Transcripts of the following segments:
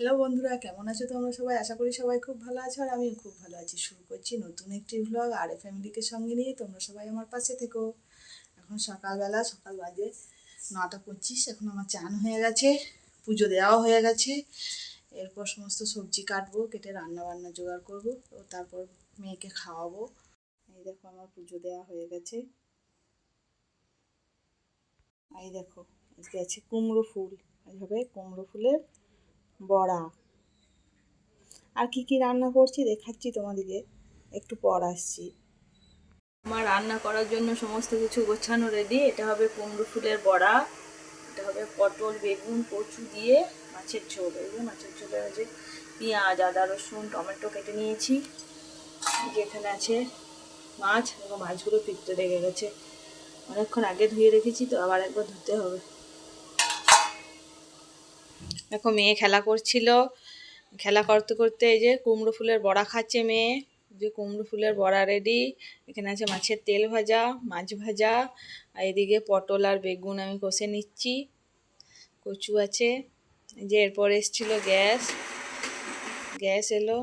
Hello বন্ধুরা, কেমন আছো তোমরা সবাই? আশা করি সবাই খুব ভালো আছো আর আমিও খুব ভালো আছি। শুরু করছি নতুন একটি ভ্লগ আর ফ্যামিলিকে সঙ্গে নিয়ে। তোমরা সবাই আমার পাশে থেকো। এখন সকালবেলা, সকাল বাজে নটা পঁচিশ, এখন আমার চান হয়ে গেছে, পুজো দেওয়া হয়ে গেছে। এরপর সমস্ত সবজি কাটবো, কেটে রান্না বান্না জোগাড় করব, ও তারপর মেয়েকে খাওয়াবো। এই দেখো আমার পুজো দেওয়া হয়ে গেছে। এই দেখো, আজকে আছে কুমড়ো ফুল। এইভাবে কুমড়ো ফুলের বড়া। আর কি কি রান্না করছি দেখাচ্ছি তোমাদেরকে। একটু পর আসছি। আমার রান্না করার জন্য সমস্ত কিছু গোছানো রেডি এটা হবে কুমড়ো ফুলের বড়া, এটা হবে পটল, বেগুন, কচু দিয়ে মাছের ঝোল। যে মাছের ঝোলের আছে পেঁয়াজ, আদা, রসুন, টমেটো কেটে নিয়েছি। এই যে এখানে আছে মাছ, এবং মাছগুলো পিঁপড়ে লেগে গেছে। অনেকক্ষণ আগে ধুয়ে রেখেছি, তো আবার একবার ধুতে হবে। দেখো মেয়ে খেলা করছিল। খেলা করতে করতে এই যে কুমড়ো ফুলের বড়া খাচ্ছে মেয়ে। যে কুমড়ো ফুলের বড়া রেডি এখানে আছে মাছের তেল ভাজা, মাছ ভাজা, আর এদিকে পটল আর বেগুন আমি কষে নিচ্ছি। কচু আছে। যে এরপর এসছিল গ্যাস। গ্যাস এলো।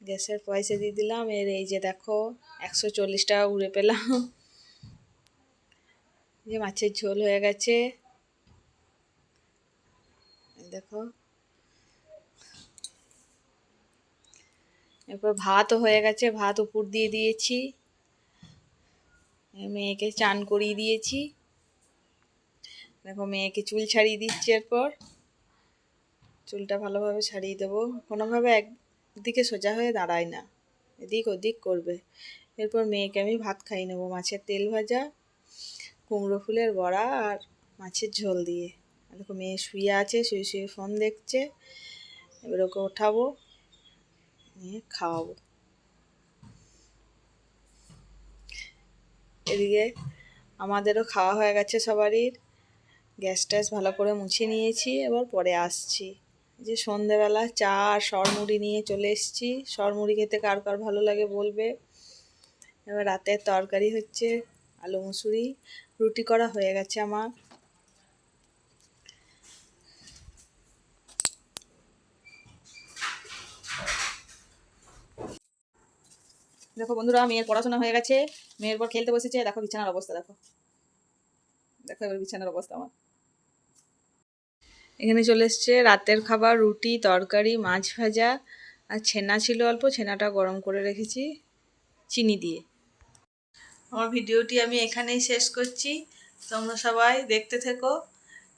গ্যাসের পয়সা দিয়ে দিলাম। এর এই যে দেখো, একশো চল্লিশ টাকা উড়ে পেলাম। যে মাছের ঝোল হয়ে গেছে। দেখো। এরপর ভাতও হয়ে গেছে, ভাত উপর দিয়ে দিয়েছি। মেয়েকে চান করিয়ে দিয়েছি। দেখো মেয়েকে চুল ছাড়িয়ে দিচ্ছি এরপর। চুলটা ভালোভাবে ছাড়িয়ে দেবো। কোনোভাবে একদিকে সোজা হয়ে দাঁড়ায় না। এদিক ওদিক করবে। এরপর মেয়েকে আমি ভাত খাইয়ে নেব, মাছের তেল ভাজা, কুমড়ো ফুলের বড়া আর মাছের ঝোল দিয়ে। দেখো মেয়ে শুয়ে আছে, শুয়ে শুয়ে ফোন দেখছে। এবার ওকে ওঠাবো, নিয়ে খাওয়াবো। এদিকে আমাদেরও খাওয়া হয়ে গেছে সবারই। গ্যাস ট্যাস ভালো করে মুছে নিয়েছি, এবার পরে আসছি। যে সন্ধেবেলা চা আর সরমুড়ি নিয়ে চলে এসেছি। সরমুড়ি খেতে কার কার ভালো লাগে বলবে? এবার রাতের তরকারি হচ্ছে আলু মুসুরি। রুটি করা হয়ে গেছে আমার। দেখো বন্ধুরা, মেয়ের পড়াশোনা হয়ে গেছে, মেয়ের পর খেলতে বসেছে, দেখো বিছানার অবস্থা, দেখো। দেখো এবার বিছানার অবস্থা আমার। এখানে চলে এসছে, রাতের খাবার, রুটি, তরকারি, মাছ ভাজা, আর ছেনা ছিল অল্প, ছেনাটা গরম করে রেখেছি চিনি দিয়ে। আমার ভিডিওটি আমি এখানেই শেষ করছি। তোমরা সবাই দেখতে থেকো,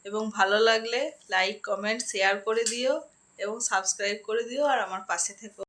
এবং ভালো লাগলে লাইক, কমেন্ট, শেয়ার করে দিও, এবং সাবস্ক্রাইব করে দিও, আর আমার পাশে থেকো।